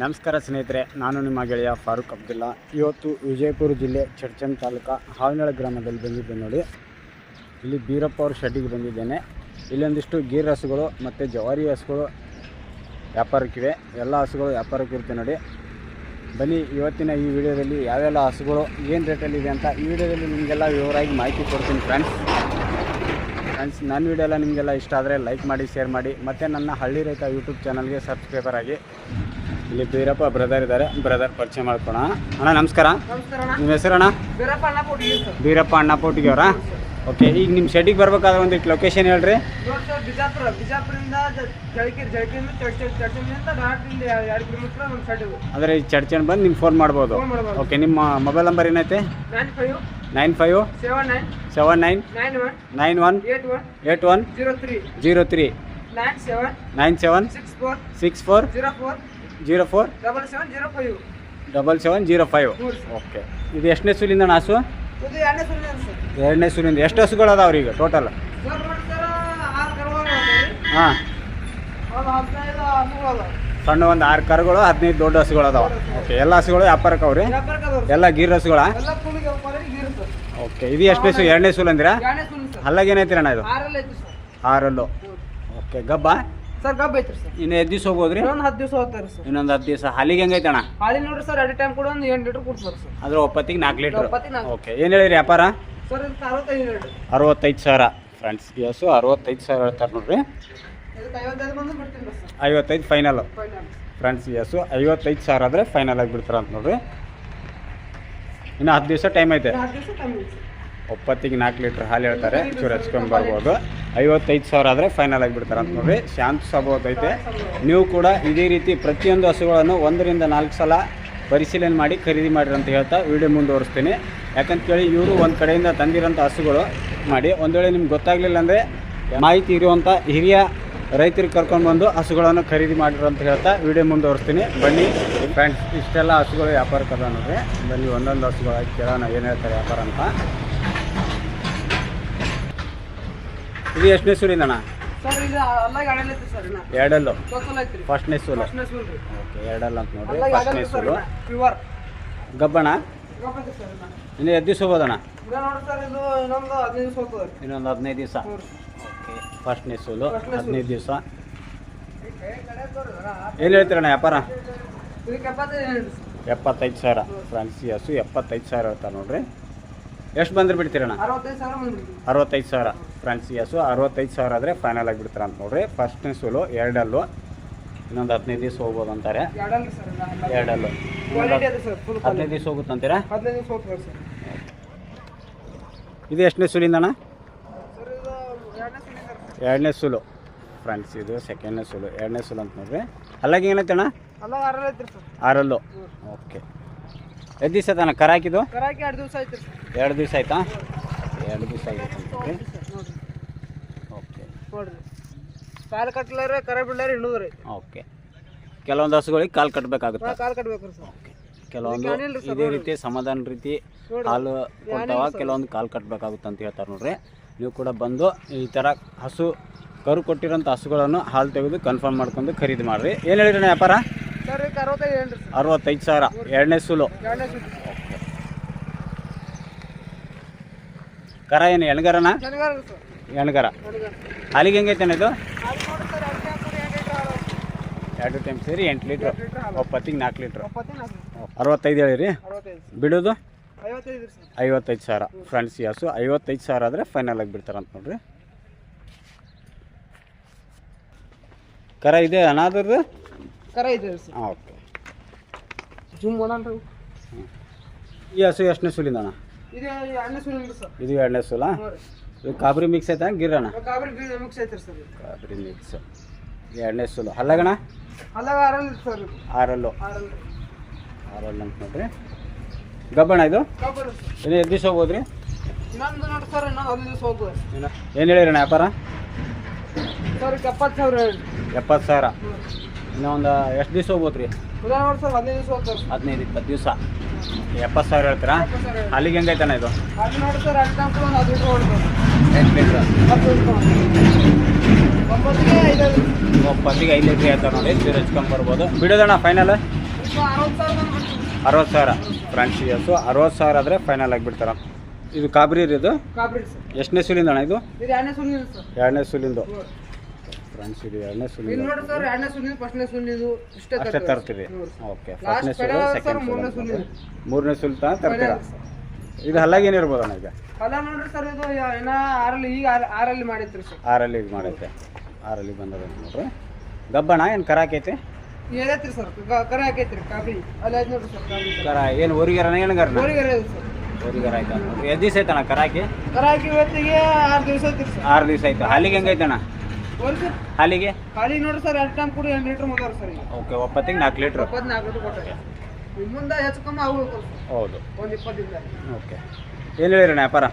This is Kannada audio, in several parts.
ನಮಸ್ಕಾರ ಸ್ನೇಹಿತರೆ, ನಾನು ನಿಮ್ಮ ಗೆಳೆಯ ಫಾರೂಕ್ ಅಬ್ದುಲ್ಲಾ. ಇವತ್ತು ವಿಜಯಪುರ ಜಿಲ್ಲೆ ಚಡ್ಚನ್ ತಾಲೂಕು ಹಾವಿನಾಳ ಗ್ರಾಮದಲ್ಲಿ ಬಂದಿದ್ದೆ ನೋಡಿ. ಇಲ್ಲಿ ಬೀರಪ್ಪ ಅವ್ರ ಶೆಡ್ಡಿಗೆ ಬಂದಿದ್ದೇನೆ. ಇಲ್ಲೊಂದಿಷ್ಟು ಗೀರ್ ಹಸುಗಳು ಮತ್ತು ಜವಾರಿ ಹಸುಗಳು ವ್ಯಾಪಾರಕ್ಕಿವೆ. ಎಲ್ಲ ಹಸುಗಳು ವ್ಯಾಪಾರಕ್ಕಿರುತ್ತೆ ನೋಡಿ. ಬನ್ನಿ, ಇವತ್ತಿನ ಈ ವಿಡಿಯೋದಲ್ಲಿ ಯಾವೆಲ್ಲ ಹಸುಗಳು, ಏನು ರೇಟಲ್ಲಿದೆ ಅಂತ ಈ ವಿಡಿಯೋದಲ್ಲಿ ನಿಮಗೆಲ್ಲ ವಿವರವಾಗಿ ಮಾಹಿತಿ ಕೊಡ್ತೀನಿ ಫ್ರೆಂಡ್ಸ್ ಫ್ರೆಂಡ್ಸ್ ನನ್ನ ವಿಡಿಯೋ ಎಲ್ಲ ನಿಮಗೆಲ್ಲ ಇಷ್ಟ ಆದರೆ ಲೈಕ್ ಮಾಡಿ ಶೇರ್ ಮಾಡಿ. ಮತ್ತು ನನ್ನ ಹಳ್ಳಿ ರೈತ ಯೂಟ್ಯೂಬ್ ಚಾನಲ್ಗೆ ಸಬ್ಸ್ಕ್ರೈಬರ್ ಆಗಿ. ಇಲ್ಲಿ ಬೀರಪ್ಪ ಬ್ರದರ್ ಇದ್ದಾರೆ. ಬ್ರದರ್ ಪರಿಚಯ ಮಾಡ್ಕೊಣ ಅಣ್ಣ ನಮಸ್ಕಾರ. ನಿಮ್ಮ ಹೆಸರಣ್ಣ ಬೀರಪ್ಪ ಅಣ್ಣ ಪೋಟಿಗೆ ಅವರಾ ಓಕೆ ಈಗ ನಿಮ್ಮ ಶೆಡ್ಡಿಗೆ ಬರ್ಬೇಕಾದ್ರೆ ಒಂದಿಟ್ಟು ಲೊಕೇಶನ್ ಹೇಳ್ರಿ. ಬಿಜಾಪುರ ಬಿಜಾಪುರದಿಂದ ಜ- ಜಳಕಿ ಜಳಕಿಯಿಂದ ಚಡ್ಚಿ ಚಡ್ಚಿನಿಂದ ಡಾಕ್ಟ್ರಿಂದ ಎರಡು ಕಿಲೋಮೀಟರ್ ನಮ್ಮ ಸೈಡ್ ಇದು. ಅಂದರೆ ಈ ಚರ್ಚನ್ ಬಂದು ನಿಮ್ಗೆ ಫೋನ್ ಮಾಡ್ಬೋದು. ಫೋನ್ ಮಾಡ್ಬೋದು. ಓಕೆ ನಿಮ್ಮ ಮೊಬೈಲ್ ನಂಬರ್ ಏನೈತೆ? Nine five nine five seven nine seven nine nine one nine one eight one eight one zero three zero three nine seven nine seven six four six four zero four zero four? Double seven zero five double seven zero five okay ಇದು ಎಷ್ಟನೇ ಸೂಲಿಂದ ಹಸು ಎರಡನೇ ಸೂಲಿಂದ ಎಷ್ಟು ಹಸುಗಳು ಅದಾವ್ರಿ. ಈಗ ಟೋಟಲ್ ಹಾಂ ಸಣ್ಣ ಒಂದು ಆರು ಕರುಗಳು ಹದಿನೈದು ದೊಡ್ಡ ಹಸುಗಳು ಅದಾವ. ಓಕೆ ಎಲ್ಲ ಹಸುಗಳು ವ್ಯಾಪಾರಕ್ಕೆ ಅವ್ರಿ? ಎಲ್ಲ ಗೀರ್ ಹಸುಗಳ? ಓಕೆ ಇದು ಎಷ್ಟನೇ ಸು ಎರಡನೇ ಸೂಲ್ ಅಂದಿರಾ ಎರಡನೇ ಸುಳ್ಳು ಸರ್ ಅಲ್ಲಾಗ ಏನೈತಿ ಅಣ್ಣ ಇದು? ಆರಲ್ಲು ಓಕೆ ಗಬ್ಬ? ಸರ್ ಗಬ್ಬ ಐತ್ರಿ ಸರ್. ಇನ್ನು ಎದ್ದು ದಿವಸ ಹೋಗೋದ್ರಿ ಇನ್ನೊಂದು ಹತ್ತು ದಿವಸ ಹೋಗ್ತಾರೆ ಸರ್. ಇನ್ನೊಂದು ಹತ್ತು ದಿವಸ. ಹಾಲಿಗೆ ಹೆಂಗೈತೆ ಅಣ್ಣ ಹಾಲಿ ನೋಡ್ರಿ ಸರ್ ಎರಡು ಟೈಮ್ ಕೂಡ ಒಂದು ಎಂಟು ಲೀಟರ್ ಕೊಡ್ತಾರೆ ಸರ್. ಅದ್ರ ಒಪ್ಪತ್ತಿಗೆ ನಾಲ್ಕು ಲೀಟರ್. ಒಪ್ಪತ್ತಿಗೆ ನಾಲ್ಕು. ಓಕೆ ಏನು ಹೇಳಿರಿ ವ್ಯಾಪಾರ? ಸರ್ ಅರವತ್ತೈದು ರೇಟ್ ಅರವತ್ತೈದು ಸಾವಿರ. ಫ್ರೆಂಡ್ಸ್ ಹಸು ಅರವತ್ತೈದು ಸಾವಿರ ಹೇಳ್ತಾರೆ ನೋಡ್ರಿ. ಇದಕ್ಕೆ ಐವತ್ತೈದು ಬಂದು ಬಿಡ್ತೀನಿ ಸರ್. ಐವತ್ತೈದು ಫೈನಲ್ಲು ಫೈನಲ್ ಫ್ರೆಂಡ್ಸ್ ಹಸು ಐವತ್ತೈದು ಸಾವಿರ ಆದರೆ ಫೈನಲ್ ಆಗಿ ಬಿಡ್ತಾರ ಅಂತ ನೋಡ್ರಿ. ಇನ್ನು ಹತ್ತು ದಿವಸ ಟೈಮ್ ಐತೆ. ಹತ್ತು ದಿವಸ ಟೈಮ್ ಇದೆ ಒಪ್ಪತ್ತಿಗೆ ನಾಲ್ಕು ಲೀಟ್ರ್ ಹಾಲು ಹೇಳ್ತಾರೆ. ಚೂರು ಹಚ್ಕೊಂಡು ಬರ್ಬೋದು. ಐವತ್ತೈದು ಸಾವಿರ ಆದರೆ ಫೈನಲ್ ಆಗಿ ಬಿಡ್ತಾರೆ ಅಂತ ನೋಡಿ ಶಾಂತ ಐತೆ ನೀವು ಕೂಡ ಇದೇ ರೀತಿ ಪ್ರತಿಯೊಂದು ಹಸುಗಳನ್ನು ಒಂದರಿಂದ ನಾಲ್ಕು ಸಲ ಪರಿಶೀಲನೆ ಮಾಡಿ ಖರೀದಿ ಮಾಡಿರಿ ಅಂತ ಹೇಳ್ತಾ ವಿಡಿಯೋ ಮುಂದುವರಿಸ್ತೀನಿ. ಯಾಕಂತ ಕೇಳಿ ಇವರು ಒಂದು ಕಡೆಯಿಂದ ತಂದಿರೋಂಥ ಹಸುಗಳು ಮಾಡಿ ಒಂದು ವೇಳೆ ನಿಮ್ಗೆ ಗೊತ್ತಾಗಲಿಲ್ಲ ಅಂದರೆ ಮಾಹಿತಿ ಇರುವಂಥ ಹಿರಿಯ ರೈತರಿಗೆ ಕರ್ಕೊಂಡು ಬಂದು ಹಸುಗಳನ್ನು ಖರೀದಿ ಮಾಡಿರು ಅಂತ ಹೇಳ್ತಾ ವಿಡಿಯೋ ಮುಂದುವರಿಸ್ತೀನಿ. ಬನ್ನಿ ಫ್ರೆಂಡ್ಸ್ ಇಷ್ಟೆಲ್ಲ ಹಸುಗಳು ವ್ಯಾಪಾರಕ್ಕೆ ಅದ ನೋಡ್ರಿ. ಬನ್ನಿ, ಒಂದೊಂದು ಹಸುಗಳಾಗಿ ಕೇಳೋಣ, ಏನು ಹೇಳ್ತಾರೆ ವ್ಯಾಪಾರ ಅಂತ. ಇದು ಎಷ್ಟನೇ ಸೂಲಿಂದಣ್ಣ ಸರ್ ಇದು ಅಲ್ಲಾಗ ಅಡಲ್ ಐತಿ ಸರ್ ಇನ್ನ. ಎರಡಲ್ಲು? ಟೋಟಲ್ ಐತ್ರಿ. ಫಸ್ಟ್ನೇ ಸೂಲು ಫಸ್ಟ್ನೇ ಸೂಲ್ ರೀ. ಓಕೆ ಎರಡಲ್ಲ ಅಂತ ನೋಡ್ರಿ. ಅಲ್ಲಾಗ ಫಸ್ಟ್ನೇ ಅಡಲ್ ಸರ್. ಸೂಲು ಪ್ಯೂರ್. ಗಬ್ಬಣ ಸರ್ ಇನ್ನ. ಇನ್ನು ಎದ್ದು ಹೋಗೋದಣ್ಣ? ನೋಡ್ರಿ ಸರ್ ಇದು ಇನ್ನೊಂದು ಹದಿನೈದು ದಿವಸ ಹೋಗ್ತದೆ ಇನ್ನೊಂದು ಹದಿನೈದು ದಿವಸ? ಹ್ಞೂ ರೀ. ಓಕೆ ಫಸ್ಟ್ನೇ ಸೂಲು ಫಸ್ಟ್ನೇ ಸೂಲು. ಹದಿನೈದು ದಿವಸ? ಏನು ಹೇಳ್ತೀರಣ್ಣ ವ್ಯಾಪಾರ? ಇದಕ್ಕೆ ಎಪ್ಪತ್ತೈದು ಎಪ್ಪತ್ತೈದು ಸಾವಿರ. ಫ್ರಾನ್ಸಿಯಸ್ಸು ಹಸು ಎಪ್ಪತ್ತೈದು ಸಾವಿರ ಹೇಳ್ತಾರೆ ನೋಡ್ರಿ. ಎಷ್ಟು ಬಂದ್ರೆ ಬಿಡ್ತೀರಣ್ಣ? ಅರವತ್ತೈದು ಸಾವಿರ ಫ್ರೆಂಡ್ಸ್ ಎಸು ಅರವತ್ತೈದು ಸಾವಿರ ಆದರೆ ಫೈನಲ್ ಆಗಿ ಬಿಡ್ತಾರೆ ಅಂತ ನೋಡ್ರಿ. ಫಸ್ಟ್ನೇ ಸೋಲು ಎರಡಲ್ಲು. ಇನ್ನೊಂದು ಹದಿನೈದು ದಿವಸ ಹೋಗ್ಬೋದು ಅಂತಾರೆ. ಎರಡಲ್ಲ ಹದಿನೈದು ದಿವಸ. ಹೋಗುತ್ತಂತೀರಾ ಇದು ಎಷ್ಟನೇ ಸುಲಿಂದಣ್ಣ ಎರಡನೇ ಸುಲು ಫ್ರೆಂಡ್ಸ್ ಇದು ಸೆಕೆಂಡ್ನೇ ಸುಲು ಎರಡನೇ ಸುಲು ಅಂತ ನೋಡ್ರಿ. ಅಲ್ಲಾಗ ಏನೈತೆ ಅಣ್ಣ? ಆರಲ್ಲು ಓಕೆ ಎಷ್ಟು ದಿವಸ ತಾನ ಕರ ಹಾಕಿದ್ದು? ಕರಾಕಿ ಎರಡು ದಿವಸ ಆಯ್ತು ಎರಡು ದಿವಸ ಆಯ್ತಾ? ಎರಡು ದಿವಸ ನೋಡ್ರಿ. ಓಕೆ. ನೋಡ್ರಿ. ಕಾಲು ಕಟ್ಲಾರ ಕರ ಬಿಡ್ಲಾರ ಇನ್ನೂದ್ರಿ ಓಕೆ. ಕೆಲವೊಂದು ಹಸುಗಳಿಗೆ ಕಾಲು ಕಟ್ಟಬೇಕಾಗುತ್ತೆ ಕಾಲು ಕಟ್ಬೇಕ್ರಿ ಸರ್. ಕೆಲವೊಂದು ಇದೇ ರೀತಿ ಸಮಾಧಾನ ರೀತಿ. ಹಾಲು ಕೊಡ್ತಾವ ಕೆಲವೊಂದು ಕಾಲು ಕಟ್ಟಬೇಕಾಗುತ್ತೆ ಅಂತ ಹೇಳ್ತಾರೆ ನೋಡ್ರಿ. ನೀವು ಕೂಡ ಬಂದು ಈ ಥರ ಹಸು ಕರು ಕೊಟ್ಟಿರೋಂಥ ಹಸುಗಳನ್ನು ಹಾಲು ತೆಗೆದು ಕನ್ಫರ್ಮ್ ಮಾಡ್ಕೊಂಡು ಖರೀದಿ ಮಾಡಿರಿ. ಏನು ಹೇಳಿರಿ ವ್ಯಾಪಾರ? ಅರವತ್ತೈದು ಸಾವಿರ. ಎರಡನೇ ಸುಲು. ಕರ ಏನು ಎಣ್ಗರನ? ಎಣ್ಗರ ಅಲ್ಲಿಗೆ ಹಾಲಿಗೆ ಹೆಂಗೈತೆ ಇದು? ಎರಡು ಟೈಮ್ ಸೇರಿ ಎಂಟು ಲೀಟ್ರ್. ಒಪ್ಪತ್ತಿಗೆ ನಾಲ್ಕು ಲೀಟ್ರ್. ಅರವತ್ತೈದು ಹೇಳಿರಿ. ಬಿಡೋದು? ಐವತ್ತೈದು ಸಾವಿರ. ಫ್ರೆಂಡ್ಸ್ ಯಾಸು ಹಸು ಐವತ್ತೈದು ಸಾವಿರ ಆದರೆ ಫೈನಲ್ ಆಗಿ ಬಿಡ್ತಾರಂತ ನೋಡ್ರಿ. ಕರ ಇದೆ ಅನಾದ್ರದ್ದು ಸರ್. ಓಕೆ. ಜೂಮ್ ಮಾಡಲ್ರಿ ಈ ಹಸು ಎಷ್ಟನೇ ಸುಲಿಂದ ಅಣ್ಣ? ಇದು ಸರ್. ಇದು ಎರಡನೇ ಸುಲ? ಇದು ಕಾಬ್ರಿ ಮಿಕ್ಸ್ ಐತೆ ಗಿರಣ ಕಾಬರಿ ಮಿಕ್ಸ್ ಐತ್ರಿ ಸರ್. ಇದು. ಕಾಬ್ರಿ ಮಿಕ್ಸ್ ಎರಡನೇ ಸುಲು. ಹಲ್ಲಗಣ ಅರಲ್ ಸರ್ ಇದು. ಆರಲ್ಲು. ಆರಲ್ಲ. ಆರಲ್ಲು ಅಂತ ನೋಡ್ರಿ. ಗಬ್ಬಣ ಇದು? ಕಾಬರಿ ಸರ್. ಇನ್ನು ಎದ್ದು ದಿವಸ ಹೋಗ್ಬೋದ್ರಿ? ಇನ್ನೊಂದು ನೋಡಿ ಸರ್ ಇನ್ನೊಂದು ಹದಿನೈದು ದಿವಸ ಏನು ಹೇಳಿರಣ್ಣ ವ್ಯಾಪಾರ? ಸರ್ ಎಪ್ಪತ್ತು ಸಾವಿರ ಹೇಳಿ ಎಪ್ಪತ್ತು ಸಾವಿರ. ಒಂದು ಎಷ್ಟು ದಿವಸ ಹೋಗ್ಬೋದು ರೀ ಸರ್ ಹದಿನೈದು ದಿವಸ ಹೋಗ್ತಾರೆ ಸರ್ ಹದಿನೈದು ಇಪ್ಪತ್ತು ದಿವಸ. ಎಪ್ಪತ್ತು ಸಾವಿರ ಹೇಳ್ತೀರಾ? ಅಲ್ಲಿಗೆ ಹೆಂಗೈತೆ ಇದು? ನೋಡಿ ಸರ್ ಕೂಡ ಒಂದು ಹತ್ತು ಲೀಟ್ರ್. ಐದು ಲೀಟ್ರ್. ಹೇಳ್ತಾರೆ ನೋಡಿ ಸೀರೆ ಹಚ್ಕೊಂಡು ಬರ್ಬೋದು. ಬಿಡೋದಣ್ಣ ಫೈನಲ್ ಅರವತ್ತು ಸಾವಿರ ಫ್ರೆಂಡ್ಸ್ ಈ ಅರವತ್ತು ಸಾವಿರ. ಆದರೆ ಫೈನಲ್ ಆಗಿಬಿಡ್ತಾರ. ಇದು ಕಾಬ್ರಿ ರೀ ಇದು? ಎಷ್ಟನೇ ಸುಲಿಂದ ಅಣ್ಣ ಇದು ಎರಡನೇ ಸುಲಿಂದು ಫ್ರೆಂಡ್ಸ್ ಇದು ಎರಡನೇ ಇಲ್ಲಿ ಸುಲಿಂದ ನೋಡಿ ಸರ್ ಎರಡನೇ ಸುಲಿನ ಫಸ್ಟ್ನೇ ಸುಲಿದು ಇಷ್ಟೇ ಅಷ್ಟೇ ತರ್ತೀವಿ. ತರ್ತೀರಿ ಹ್ಞೂ ಸರ್. ಓಕೆ Last ಸೆಕೆಂಡ್ ಮೂರನೇ ಸುಲ್ತಾ ತರ್ತೀರ? ಮೂರನೇ ಸುಲ್ ತನಕ ತರ್ತೀರಾ? ಇದು ಹಲ್ಲಾಗ ಏನಿರ್ಬೋದು ಅಣ್ಣ ಈಗ? ಹೊಲ ನೋಡ್ರಿ ಸರ್ ಇದು ಏನ ಆರಲ್ಲಿ ಈಗ ಆರ್- ಆರಲ್ಲಿ ಮಾಡಿತ್ರಿ ಸರ್. ಆರಲ್ಲಿ ಇದು ಮಾಡೈತೆ ಆರಲ್ಲಿ ಬಂದದ ನೋಡ್ರಿ. ಗಬ್ಬಣ ಏನು ಕರಾಕೈತೆ ಏನೈತ್ರಿ ಸರ್? ಗ- ಕರೆ ಹಾಕೈತ್ರಿ ಕಾಬ್ರಿ ಅಲ್ಲಿ ಆಯ್ತು ನೋಡ್ರಿ ಸರ್ ಕಾಬ್ರಿ ಕರ ಏನು ಊರಿಗಾರನ ಏನಗಾರನ ಊರಿಗೆ ಇದೆ ಸರ್. ಊರಿಗಾರ ಆಯ್ತಾ? ನೋಡ್ರಿ ದಿವಸ ಐತಣ್ಣ ಕರಾಕಿ ಕರಾಕಿ ಹಾಕಿ ಇವತ್ತಿಗೆ ಆರು ದಿವಸ ಐತ್ರಿ ಸರ್. ಆರು ದಿವಸ ಆಯ್ತು? ಹಾಲಿಗೆ ಹೆಂಗೈತಣ್ಣ? ಹಾಲಿಗೆ? ಖಾಲಿ ನೋಡ್ರಿ ಸರ್ ಎರಡು ಟೈಮ್ ಕೂಡ ಎಂಟು ಲೀಟ್ರ್ ಮೊದಲು ಸರ್ ಓಕೆ ಒಪ್ಪತ್ತಿಗೆ ನಾಲ್ಕು ಲೀಟ್ರ್? ಇಪ್ಪತ್ನಾಲ್ಕು ಲೀಟ್ರ್ ಕೊಟ್ಟರೆ ಇನ್ನು ಮುಂದೆ ಹೆಚ್ಚು ಕಮ್ಮಿ ಸರ್ ಹೌದು. ಒಂದು ಇಪ್ಪತ್ತಿಂದ. ಓಕೆ. ಏನು ಹೇಳಿರಣ್ಣ ವ್ಯಾಪಾರ?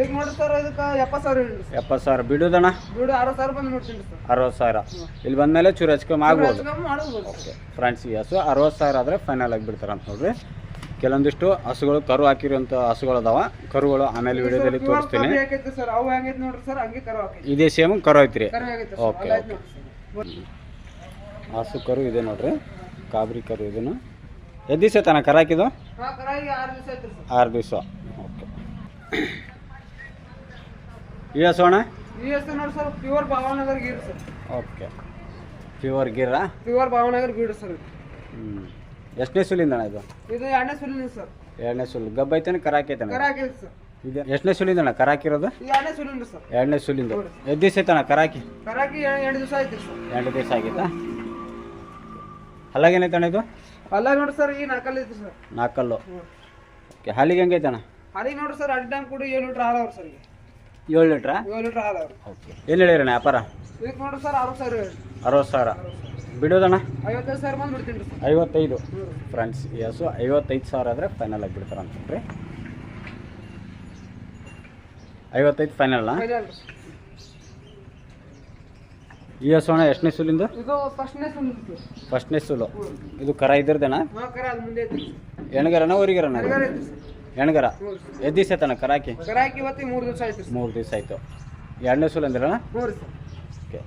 ಈಗ ನೋಡ್ರಿ ಸರ್ ಇದಕ್ಕೆ ಎಪ್ಪತ್ತು ಸಾವಿರ ಹೇಳಿ ಎಪ್ಪತ್ತು ಸಾವಿರ. ಬಿಡೋದಣ್ಣ? ಬಿಡು ಅರವತ್ತು ಸಾವಿರ ಬಂದು ನೋಡ್ತೀನಿ ಸರ್. ಅರವತ್ತು ಸಾವಿರ. ಇಲ್ಲಿ ಬಂದಮೇಲೆ ಚೂರು ಹೆಚ್ಚು ಕಮ್ಮಿ ಆಗ್ಬೋದು. ಫ್ರೆಂಡ್ಸ್ ಈ ಹಸು ಅರವತ್ತು ಸಾವಿರ ಆದರೆ ಫೈನಲ್ ಆಗಿಬಿಡ್ತಾರೆ ಅಂತ ನೋಡ್ರಿ. ಕೆಲವೊಂದಿಷ್ಟು ಹಸುಗಳು ಕರು ಹಾಕಿರುವಂಥ ಹಸುಗಳು ಅದಾವ. ಕರುಗಳು ಆಮೇಲೆ ವಿಡಿಯೋದಲ್ಲಿ ತೋರಿಸ್ತೀನಿ. ಇದೇ ಸೇಮ್ ಕರು ಐತ್ರಿ. Okay, okay. ಹಸು ಕರು ಇದೆ ನೋಡ್ರಿ. ಕಾಬ್ರಿ ಕರು ಇದನ್ನು. ಎದ್ದು ದಿವಸ ತನಕ ಕರ ಹಾಕಿದ್ದು? ಆರು ದಿವಸ ಓಕೆ. ಈ ಹಸು ಅಣ್ಣ? ಓಕೆ. ಪ್ಯೂರ್ ಗೀರಾ ಪ್ಯೂರ್ ಭಾವನಗರ್ ಗೀಡ್ ಸರ್. ಹ್ಞೂ ಎಷ್ಟನೇ ಸುಲಿಂದ ಅಣ್ಣ ಇದು? ಇದು ಎರಡನೇ ಸುಲಿ ಸರ್. ಎರಡನೇ ಸುಲ್ ಗಬ್ಬ ಐತೇನೆ? ಕರಾಕಿ ಐತಣ್ಣ ಸರ್. ಇದು ಎಷ್ಟನೇ ಸುಲಿಂದ ಅಣ್ಣ? ಕರಾಕಿರೋದು ಇದು ಎರಡನೇ ಸುಲಿನ ಸರ್. ಎರಡನೇ ಸುಲಿಂದು. ಎದ್ದು ದಿವಸ ಐತಣ್ಣ ಕರಾಕಿ? ಕರಾಕಿ ಎರಡು ದಿವಸ ಆಯ್ತು ಸರ್. ಎರಡು ದಿವಸ ಆಗಿತ್ತಾ? ಹಲ್ಲಾಗೇನೈತಣ್ಣ ಇದು? ಅಲ್ಲ ನೋಡಿ ಸರ್ ಈ ನಾಲ್ಕಲ್ಲಿ ಐತಿ ಸರ್. ನಾಲ್ಕಲ್ಲು. ಓಕೆ ಹಾಲಿಗೆ ಹೆಂಗೈತಣ್ಣ ಹಾಲಿಗೆ ನೋಡ್ರಿ ಸರ್ ಅಡ್ಡ ಕೂಡ ಏಳು ಲೀಟ್ರ್ ಹಾಲು ಅವ್ರಿ ಸರ್ ಈಗ ಏಳು ಲೀಟ್ರಾ? ಏಳು ಲೀಟ್ರ್ ಹಾಲು ಅವ್ರಿ ಓಕೆ. ಏನು ಹೇಳಿರಣ್ಣ ವ್ಯಾಪಾರ? ಇದಕ್ಕೆ ನೋಡ್ರಿ ಸರ್ ಅರವತ್ತು ಸಾವಿರ. ಅರವತ್ತು ಸಾವಿರ. ಬಿಡೋದಣ್ಣ? ಐವತ್ತೈದು ಫ್ರೆಂಡ್ಸ್ ಹಸು ಐವತ್ತೈದು. ಸಾವಿರ ಆದರೆ ಫೈನಲ್ ಆಗಿಬಿಡ್ತಾರೆ ಅಂತಂದ್ರಿ ಐವತ್ತೈದು ಫೈನಲ್ ಈ ಹಸು ಅಣ್ಣ ಎಷ್ಟನೇ ಸುಲಿಂದು ಫಸ್ಟ್ನೇ ಸುಲು ಇದು ಕರ ಇದ್ರದೇನ? ಎಣ್ಗರನ ಊರಿಗರನ ಎಣ್ಗರ ಎದ್ದು ದಿವಸ ತನ ಕರಾಕಿ? ಮೂರು ದಿವಸ ಆಯ್ತು ಸರ್. ಮೂರು ದಿವಸ ಆಯಿತು. ಎರಡನೇ ಸುಲು ಅಂದಿರಣ್ಣ? ಓಕೆ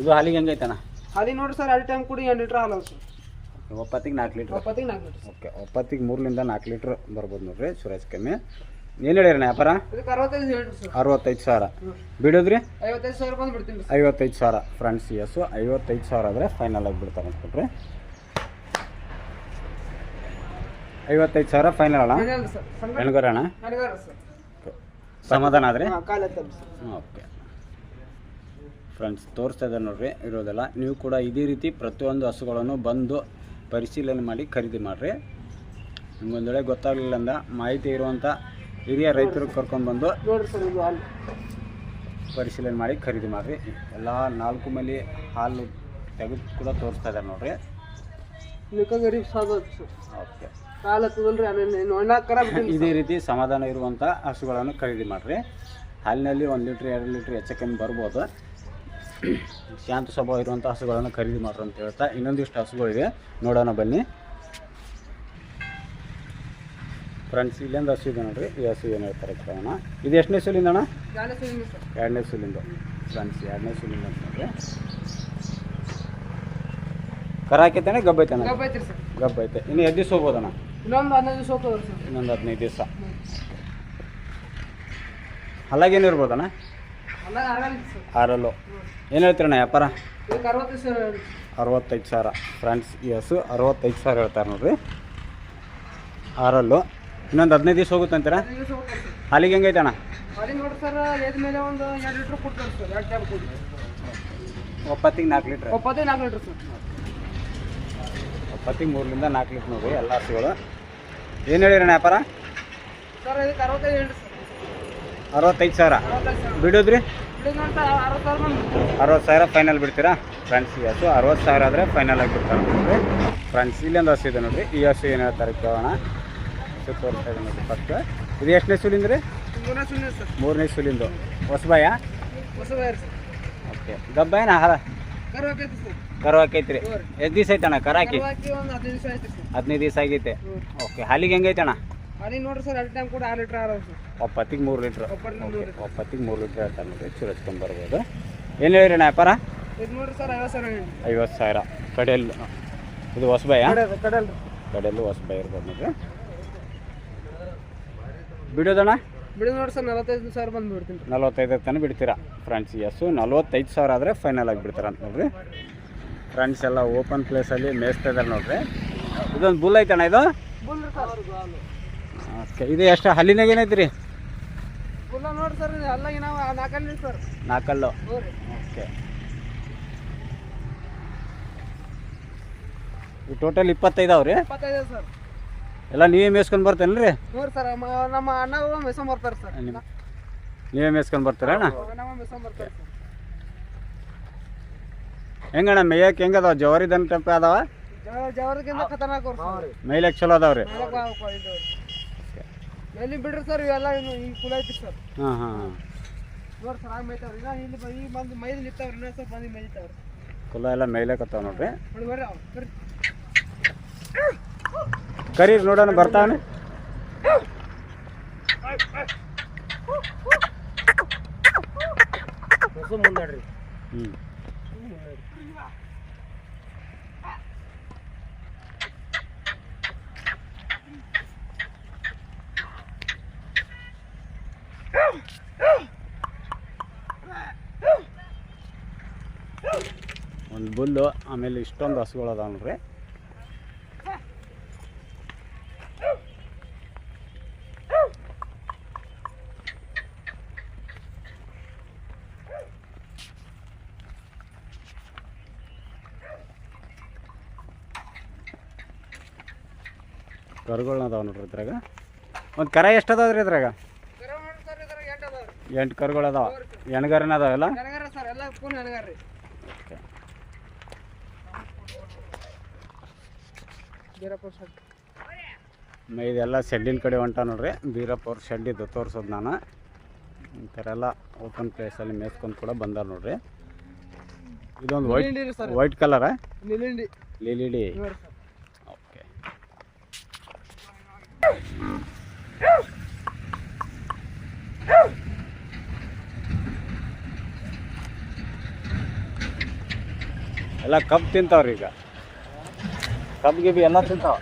ಇದು ಹಾಲಿಗೆ ಹೆಂಗೈತಣ್ಣ? ಅಲ್ಲಿ ನೋಡ್ರಿ ಸರ್ ಎರಡು ಟೈಮ್ ಕೂಡ ಎಂಟು ಲೀಟ್ರ್ ಹಾಲು ಸರ್. ಒಪ್ಪತ್ತಿಗೆ ನಾಲ್ಕು ಲೀಟ್ರ್ ಒಪ್ಪತ್ತಿಗೆ ನಾಲ್ಕು ಲೀಟ್ರ್ ಓಕೆ ಒಪ್ಪತ್ತಿಗೆ ಮೂರರಿಂದ ನಾಲ್ಕು ಲೀಟ್ರ್ ಬರ್ಬೋದು ನೋಡ್ರಿ ಸುರೇಶ್ ಕಮ್ಮಿ. ಏನು ಹೇಳಿರಣ್ಣ ವ್ಯಾಪಾರ ಇದಕ್ಕೆ ಅರವತ್ತೈದು ಹೇಳ್ರಿ ಸರ್. ಅರವತ್ತೈದು ಸಾವಿರ. ಬಿಡೋದ್ರಿ? ಐವತ್ತೈದು ಸಾವಿರ ಬಂದು ಬಿಡ್ತೀನಿ ಐವತ್ತೈದು ಸಾವಿರ ಫ್ರೆಂಡ್ಸ್ ಎಸ್ಸು ಐವತ್ತೈದು ಸಾವಿರ ಆದರೆ ಫೈನಲ್ ಆಗಿಬಿಡ್ತಾರೆ ಅಂದ್ಕೊಟ್ರಿ ಐವತ್ತೈದು ಸಾವಿರ ಫೈನಲ್ ಸರ್. ಸಮಾಧಾನ ಆದರೆ? ಓಕೆ. ಫ್ರೆಂಡ್ಸ್, ತೋರಿಸ್ತಾ ಇದ್ದಾರೆ ನೋಡ್ರಿ ಇರೋದೆಲ್ಲ, ನೀವು ಕೂಡ ಇದೇ ರೀತಿ ಪ್ರತಿಯೊಂದು ಹಸುಗಳನ್ನು ಬಂದು ಪರಿಶೀಲನೆ ಮಾಡಿ ಖರೀದಿ ಮಾಡಿರಿ. ನಿಮ್ಗೊಂದು ವೇಳೆ ಗೊತ್ತಾಗಲಿಲ್ಲ ಅಂದ, ಮಾಹಿತಿ ಇರುವಂಥ ಹಿರಿಯ ರೈತರು ಕರ್ಕೊಂಡ್ಬಂದು ಪರಿಶೀಲನೆ ಮಾಡಿ ಖರೀದಿ ಮಾಡಿರಿ. ಎಲ್ಲ ನಾಲ್ಕು ಮಲಿ ಹಾಲು ತೆಗೆದು ಕೂಡ ತೋರಿಸ್ತಾ ಇದ್ದಾರೆ ನೋಡ್ರಿ. ಓಕೆ. ಇದೇ ರೀತಿ ಸಮಾಧಾನ ಇರುವಂಥ ಹಸುಗಳನ್ನು ಖರೀದಿ ಮಾಡಿರಿ. ಹಾಲಿನಲ್ಲಿ ಒಂದು ಲೀಟ್ರ್, ಎರಡು ಲೀಟ್ರ್ ಹೆಚ್ಚು ಕಮ್ಮಿ ಬರ್ಬೋದು. ಶಾಂತ ಸ್ವಭಾವ ಇರುವಂಥ ಹಸುಗಳನ್ನು ಖರೀದಿ ಮಾಡ್ರಿ ಅಂತ ಹೇಳ್ತಾ ಇನ್ನೊಂದಿಷ್ಟು ಹಸುಗಳಿವೆ. ನೋಡೋಣ ಬನ್ನಿ. ಫ್ರೆಂಡ್ಸ್ ಇಲ್ಲೊಂದು ಹಸು ಇದೆ ನೋಡ್ರಿ. ಈ ಹಸು ಏನು ಹೇಳ್ತಾರೆ ಕೇಳೋಣ. ಇದು ಎಷ್ಟನೇ ಸುಲಿಂದ ಅಣ್ಣ? ಎರಡನೇ ಸುಲಿಂದ. ಫ್ರೆಂಡ್ಸ್ ಎರಡನೇ ಸುಲಿಂದ ಅಂತ ನೋಡ್ರಿ. ಕರ ಹಾಕೈತಾನೆ ಗಬ್ಬ ಗಬ್ಬೈತೆ ಇನ್ನು ಎದ್ದು ದಿವಸ ಹೋಗ್ಬೋದಣ್ಣ ಇನ್ನೊಂದು ಹದಿನೈದು ದಿವಸ ಸರ್. ಇನ್ನೊಂದು ಹದಿನೈದು ದಿವಸ. ಅಲ್ಲಾಗೇನು ಇರ್ಬೋದಣ್ಣ? ಆರಲ್ಲು. ಏನು ಹೇಳ್ತೀರಣ್ಣ ವ್ಯಾಪಾರ? ಅರವತ್ತೈದು ಸಾವಿರ ಫ್ರೆಂಡ್ಸ್ ಈ ಹಸು ಅರವತ್ತೈದು ಸಾವಿರ ಹೇಳ್ತಾರೆ ನೋಡ್ರಿ. ಆರಲ್ಲು. ಇನ್ನೊಂದು ಹದಿನೈದು ದಿವಸ ಹೋಗುತ್ತೆ ಅಂತೀರಾ? ಅಲ್ಲಿಗೆ ಹಾಲಿಗೆ ಹೆಂಗೈತೆ ಅಣ್ಣ ಒಪ್ಪತ್ತಿಗೆ ನಾಲ್ಕು ಲೀಟ್ರ್. ಒಪ್ಪತ್ತಿಗೆ ನಾಲ್ಕು ಲೀಟ್ರ್ ಒಪ್ಪತ್ತಿಗೆ ಮೂರರಿಂದ ನಾಲ್ಕು ಲೀಟ್ರ್ ನೋಡ್ರಿ ಎಲ್ಲ ಹಸುಗಳು. ಏನು ಹೇಳಿರಣ್ಣ ವ್ಯಾಪಾರ? ಸರ್ ಅರವತ್ತೈದು ಅರವತ್ತೈದು ಸಾವಿರ. ಬಿಡೋದ್ರಿ? ಅರವತ್ತು ಸಾವಿರ ಫೈನಲ್ ಬಿಡ್ತೀರಾ? ಫ್ರೆಂಡ್ಸ್ ಈ ಹಸು ಅರವತ್ತು ಸಾವಿರ ಆದರೆ ಫೈನಲ್ ಆಗಿ ಬಿಡ್ತಾರೆ ನೋಡಿರಿ. ಫ್ರೆಂಡ್ಸ್ ಇಲ್ಲೊಂದು ಹಸು ಇದೆ ನೋಡಿರಿ. ಈ ಹಸು ಏನು ಹೇಳ್ತಾರೆ ಕೇಳೋಣ ಹಸು ತೋರಿಸ್ತಾ ಇದೆ ನೋಡಿರಿ ಫಸ್ಟ್ ಇದು ಎಷ್ಟನೇ ಸುಲಿಂದು ರೀ ಮೂರನೇ ಸುಲಿಂದು. ಹೊಸಬಾಯ ಓಕೆ ಗಬ್ಬ ಏನ ಹಾಲ ಕರು ಹಾಕೈತಿ ಹಾಕೈತ್ರಿ. ಎಷ್ಟು ದಿವಸ ಐತಣ್ಣ ಕರ ಹಾಕಿ? ಹದಿನೈದು ದಿವಸ ಆಗೈತೆ. ಓಕೆ ಹಾಲಿಗೆ ಹೆಂಗೈತಣ್ಣ ಅಲ್ಲಿ ನೋಡ್ರಿ ಸರ್ ಎರಡು ಟೈಮ್ ಕೂಡ ಆರು ಲೀಟ್ರ್ ಆರು ಸರ್. ಒಪ್ಪತ್ತಿಗೆ ಮೂರು ಲೀಟ್ರ್ ಒಪ್ಪತ್ತಿಗೆ ಮೂರು ಲೀಟ್ರ್. ಹೇಳ್ತಾರೆ ನೋಡ್ರಿ ಚೂರು ಹಚ್ಕೊಂಡು ಬರ್ಬೋದು. ಏನು ಹೇಳಿರಿ ವ್ಯಾಪಾರ ಇದು ನೋಡ್ರಿ ಸರ್ ಐವತ್ತು ಸಾವಿರ ಐವತ್ತು ಸಾವಿರ. ಕಡೆಯಲ್ಲಿ ಇದು ಹೊಸಬಾಯ ಕಡೆಯಲ್ಲೂ ಹೊಸಬಾಯ ಇರ್ಬೋದು ನೋಡ್ರಿ ಬಿಡೋದಣ್ಣ? ಬಿಡಿ ನೋಡಿ ಸರ್ ನಲವತ್ತೈದು ಸಾವಿರ ಬಂದು ಬಿಡ್ತೀನಿ. ನಲ್ವತ್ತೈದು ತನಕ ಬಿಡ್ತೀರಾ ಫ್ರೆಂಡ್ಸ್ ಎಸ್ಸು ನಲ್ವತ್ತೈದು ಸಾವಿರ ಆದರೆ ಫೈನಲ್ ಆಗಿ ಬಿಡ್ತಾರ ಅಂತ ನೋಡ್ರಿ. ಫ್ರೆಂಡ್ಸ್ ಎಲ್ಲ ಓಪನ್ ಪ್ಲೇಸಲ್ಲಿ ಮೇಯಿಸ್ತಾ ಇದ್ದಾರೆ ನೋಡ್ರಿ. ಇದೊಂದು ಬುಲ್ ಐತಣ್ಣ ಇದು? ಬುಲ್ ಓಕೆ ಇದು ಎಷ್ಟು ಹಲ್ಲಿನಾಗ ಏನೈತಿ ರೀ ಬುಲ್ಲ ನೋಡಿ ಸರ್ ಇದು ಅಲ್ಲ ನಾವು ನಾಲ್ಕಲ್ಲಿ ಸರ್. ನಾಲ್ಕಲ್ಲು ಓಕೆ. ಈ ಟೋಟಲ್ ಇಪ್ಪತ್ತೈದು ಅವ್ರಿ? ಇಪ್ಪತ್ತೈದು ಸರ್. ಎಲ್ಲ ನೀವೇ ಮೇಸ್ಕೊಂಡ್ ಬರ್ತೇನೆ ರೀ ಸರ್ ನಮ್ಮ ಅಣ್ಣಗಳು ಮೆಸ್ಕೊಂಡ್ ಬರ್ತಾರೆ ಸರ್. ನಿಮ್ಮ ನೀವೇ ಮೇಸ್ಕೊಂಡ್ ಬರ್ತೀರಣ್ಣ ನಮ್ಮ ಮೆಸ್ಕೊಂಡ್ ಬರ್ತಾರೆ ಸರ್. ಹೆಂಗಣ್ಣ ಮೇಯಕ್ಕೆ ಹೆಂಗೆ ಅದಾವ ಜವಾರಿ ದನ ಟೆಂಪ ಅದಾವ? ಜವ- ಜವರಿಗಿಂತ ಖತರ್ನಾಕ್ ಅವ್ರು ಸರ್. ಮೇಯ್ಲಕ್ಕೆ ಚಲೋ ಅದಾವ ರೀ ನಾಲ್ಕು ಇದು. ಎಲ್ಲಿ ಬಿಡ್ರಿ ಸರ್ ಇವೆಲ್ಲ ಇನ್ನು ಈ ಕುಲ ಐತಿ ಸರ್. ಹಾಂ ಹಾಂ ನೋಡಿ ಸರ್ ಆಗಿ ಮೇಯ್ತಾವ್ರಿ. ಇನ್ನ ಇಲ್ಲಿ ಬ- ಈ ಬಂದು ಮೈದು ನಿಂತಾವ್ರಿ ಇನ್ನೊಂದು ಸ್ವಲ್ಪ ಬಂದು ಮೇಯ್ತಾವ್ರಿ. ಕುಲ ಎಲ್ಲ ಮೇಯ್ಲಕತ್ತಾವ ನೋಡ್ರಿ. ನೋಡಿ ಬರ್ರಿ ಅವ್ರು ಬರ್ರಿ. ಕರಿ ನೋಡೋಣ ಬರ್ತಾವನೆ ಮುಂದಾಡ್ರಿ. ಹ್ಞೂ ಬುಲ್ಲು ಆಮೇಲೆ ಇಷ್ಟೊಂದು ಹಸುಗಳು ಅದಾವ ನೋಡ್ರಿ. ಕರುಗಳನ್ನ ಅದಾವ ನೋಡ್ರಿ ಇದ್ರಾಗ. ಒಂದು ಕರ ಎಷ್ಟು ಅದಾವ್ರಿ ರೀ ಇದ್ರಾಗ ಎಂಟು ಕರುಗಳು ಅದಾವ. ಎಣ್ಗಾರನ ಅದಾವೆಲ್ಲ ನನಗಾರ ಸರ್ ಎಲ್ಲ ಫೋನ್ ನನಗಾರ ರೀ ಬೀರಪ್ಪ ಸರ್ ಇದೆಲ್ಲ ಶೆಡ್ಡಿನ ಕಡೆ ಹೊಂಟ ನೋಡ್ರಿ. ಬೀರಪ್ಪ ಅವ್ರ ಶೆಡ್ ಇದು ತೋರ್ಸೋದು ನಾನು. ಈ ಥರ ಎಲ್ಲ ಓಪನ್ ಪ್ಲೇಸಲ್ಲಿ ಮೇಸ್ಕೊಂಡು ಕೂಡ ಬಂದಾರ ನೋಡ್ರಿ. ಇದೊಂದು ವೈಟ್ ವೈಟ್ ಕಲರ ಲಿಲಿಡಿ ಓಕೆ. ಎಲ್ಲ ಕಬ್ ತಿಂತಾವ್ರಿ ಈಗ. ಕಬ್ಬು ಬಿ ಎಲ್ಲ ತಿಂತಾವ?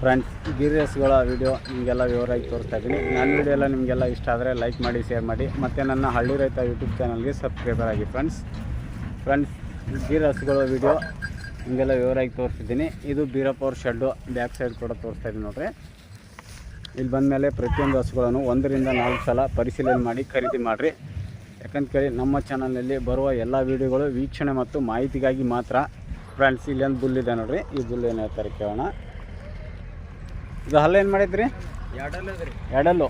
ಫ್ರೆಂಡ್ಸ್ ಗಿರಿಯಸ್ಗಳ ವಿಡಿಯೋ ನಿಮಗೆಲ್ಲ ವಿವರವಾಗಿ ತೋರಿಸ್ತಾ ಇದ್ದೀನಿ. ನನ್ನ ವಿಡಿಯೋ ಎಲ್ಲ ನಿಮಗೆಲ್ಲ ಇಷ್ಟ ಆದರೆ ಲೈಕ್ ಮಾಡಿ ಶೇರ್ ಮಾಡಿ. ಮತ್ತು ನನ್ನ ಹಳ್ಳಿ ರೈತ ಯೂಟ್ಯೂಬ್ ಚಾನಲ್ಗೆ ಸಬ್ಸ್ಕ್ರೈಬರ್ ಆಗಿ ಫ್ರೆಂಡ್ಸ್ ಫ್ರೆಂಡ್ಸ್ ಗಿರಿಯಸ್ಗಳ ವಿಡಿಯೋ ನಿಮಗೆಲ್ಲ ವಿವರವಾಗಿ ತೋರಿಸಿದ್ದೀನಿ ಇದು ಬೀರಪ್ಪ ಅವ್ರ ಶೆಡ್ಡು ಬ್ಯಾಕ್ ಸೈಡ್ ಕೂಡ ತೋರಿಸ್ತಾ ಇದ್ದೀನಿ ನೋಡ್ರಿ. ಇಲ್ಲಿ ಬಂದಮೇಲೆ ಪ್ರತಿಯೊಂದು ಹಸುಗಳನ್ನು ಒಂದರಿಂದ ನಾಲ್ಕು ಸಲ ಪರಿಶೀಲನೆ ಮಾಡಿ ಖರೀದಿ ಮಾಡಿರಿ. ಯಾಕಂತ ಕೇಳಿ ನಮ್ಮ ಚಾನಲ್ನಲ್ಲಿ ಬರುವ ಎಲ್ಲ ವೀಡಿಯೋಗಳು ವೀಕ್ಷಣೆ ಮತ್ತು ಮಾಹಿತಿಗಾಗಿ ಮಾತ್ರ. ಫ್ರೆಂಡ್ಸ್ ಇಲ್ಲೊಂದು ಬುಲ್ ಇದೆ ನೋಡ್ರಿ. ಈ ಬುಲ್ ಏನು ಹೇಳ್ತಾರೆ ಕೇಳೋಣ. ಇದು ಹಲ್ಲ ಏನು ಮಾಡಿದ್ರಿ? ಎಡಲ್ಲು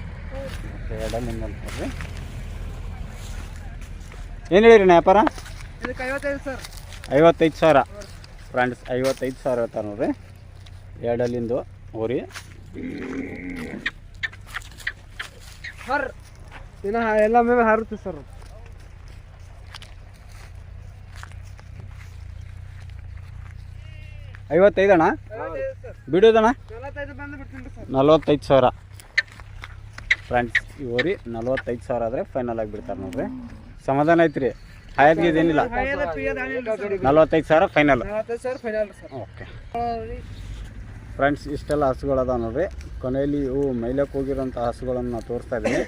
ಎಡಲ್ಲಿಂದ ನೋಡ್ರಿ ಏನು ಹೇಳಿರಿ ನಾ ವ್ಯಾಪಾರ ಐವತ್ತೈದು ಸಾವಿರ. ಫ್ರೆಂಡ್ಸ್ ಐವತ್ತೈದು ಸಾವಿರ ಹೇಳ್ತಾರೆ ನೋಡ್ರಿ. ಎರಡಲ್ಲಿಂದು ಹೋರಿ. ಹರ್. ಇನ್ನ ಎಲ್ಲ ಮೇಲೆ ಹಾರುತ್ತೆ ಸರ್. ಐವತ್ತೈದಣ್ಣ ಐವತ್ತೈದು ಅಣ್ಣ ಬಿಡೋದಣ್ಣ? ನಲವತ್ತೈದು ಸಾವಿರ. ಫ್ರೆಂಡ್ಸ್ ಈ ಹೋರಿ ನಲ್ವತ್ತೈದು ಸಾವಿರ ಆದರೆ ಫೈನಲ್ ಆಗಿ ಬಿಡ್ತಾರೆ ನೋಡ್ರಿ. ಸಮಾಧಾನ ಐತ್ರಿ. ಹಾಯದ್ಗೆ ಇದೇನಿಲ್ಲ ನಲ್ವತ್ತೈದು ಸಾವಿರ ಫೈನಲ್ ಓಕೆ ಫ್ರೆಂಡ್ಸ್ ಇಷ್ಟೆಲ್ಲ ಹಸುಗಳದ ನೋಡ್ರಿ. ಕೊನೆಯಲ್ಲಿ ಇವು ಮೈಲಕ್ಕೆ ಹೋಗಿರೋಂಥ ಹಸುಗಳನ್ನು ನಾವು ತೋರಿಸ್ತಾ ಇದ್ದೀನಿ.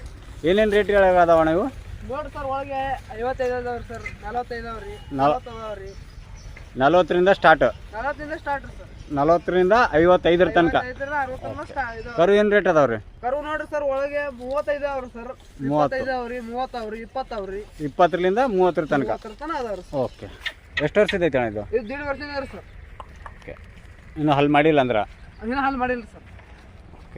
ಏನೇನು ರೇಟ್ ಅದಾವಣ್ಣ ಇವು? ನೋಡಿ ಸರ್ ಒಳಗೆ ಐವತ್ತೈದು ಅದಾವ್ರಿ ಸರ್ ನಲವತ್ತೈದು ಅದಾವ್ರಿ ನಲ- ನಲವತ್ತು ಅದಾವ್ರಿ ನಲ್ವತ್ತರಿಂದ ಸ್ಟಾರ್ಟ್ ನಲವತ್ತರಿಂದ ಸ್ಟಾರ್ಟ್ ಸರ್. ನಲ್ವತ್ತರಿಂದ ಐವತ್ತೈದರ ತನಕ. ಕರು ಏನು ರೇಟ್ ಅದಾವ್ರಿ ಕರು ನೋಡ್ರಿ ಸರ್ ಒಳಗೆ ಮೂವತ್ತೈದು ಅವ್ರಿ ಸರ್. ಮೂವತ್ತೈದು ಅವ್ರಿ ಮೂವತ್ತವ್ರಿ ಇಪ್ಪತ್ತವ್ರಿ ಇಪ್ಪತ್ತರಿಂದ ಮೂವತ್ತರ ತನಕ. ಅದಾವ್ರಿ ಓಕೆ ಎಷ್ಟು ವರ್ಷದ ಐತೆ ಅಣ್ಣ ಇದು? ಇದು ದೀಡ್ ವರ್ಷದ ಸರ್. ಓಕೆ ಇನ್ನು ಹಲ್ ಮಾಡಿಲ್ಲ ಅಂದ್ರೆ? ಇನ್ನೂ ಹಾಲು ಮಾಡಿಲ್ಲ ಸರ್.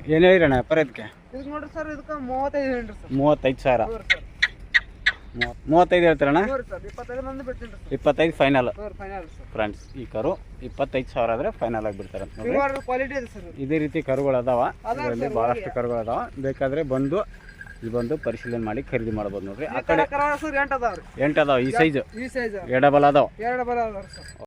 ಏನು ಹೇಳಿರಿ ಅಣ್ಣ ವ್ಯಾಪಾರ ಇದಕ್ಕೆ ಇದಕ್ಕೆ ನೋಡ್ರಿ ಸರ್ ಇದಕ್ಕೆ ಮೂವತ್ತೈದು ಸರ್. ಮೂವತ್ತೈದು ಸಾವಿರ. ಹ್ಞೂ ಸರ್. ಮೂವತ್- ಮೂವತ್ತೈದು ಹೇಳ್ತೀರಣ್ಣ? ಹ್ಞೂ ಸರ್ ಇಪ್ಪತ್ತೈದು ಬಿಡ್ತೀನಿ ಫೈನಲ್ ಹ್ಞೂ ಫೈನಲ್ ಸರ್. ಫ್ರೆಂಡ್ಸ್ ಈ ಕರು ಇಪ್ಪತ್ತೈದು ಸಾವಿರ ಆದರೆ ಫೈನಲ್ ಆಗಿಬಿಡ್ತಾರೆ ಅಂತ ಕ್ವಾಲಿಟಿ ಇದೆ ಸರ್ ಇದೇ. ರೀತಿ ಕರುಗಳು ಅದಾವ. ಅದಾವ ಇದರಲ್ಲಿ ಸರ್, ಭಾಳಷ್ಟು ಕರುಗಳು ಅದಾವ. ಬೇಕಾದ್ರೆ ಬಂದು ಇಲ್ಲಿ ಬಂದು ಪರಿಶೀಲನೆ ಮಾಡಿ ಖರೀದಿ ಮಾಡ್ಬೋದು ನೋಡ್ರಿ. ಆ ಕಡೆ ಸರ್ ಎಂಟು ಅದಾವ ಈ ಸೈಜ್ ಈ ಸೈಜ್ ಎಡಬಲ್ ಅದಾವ. ಎರಡು ಬರ ಅದಾವ್ರಿ ಸರ್.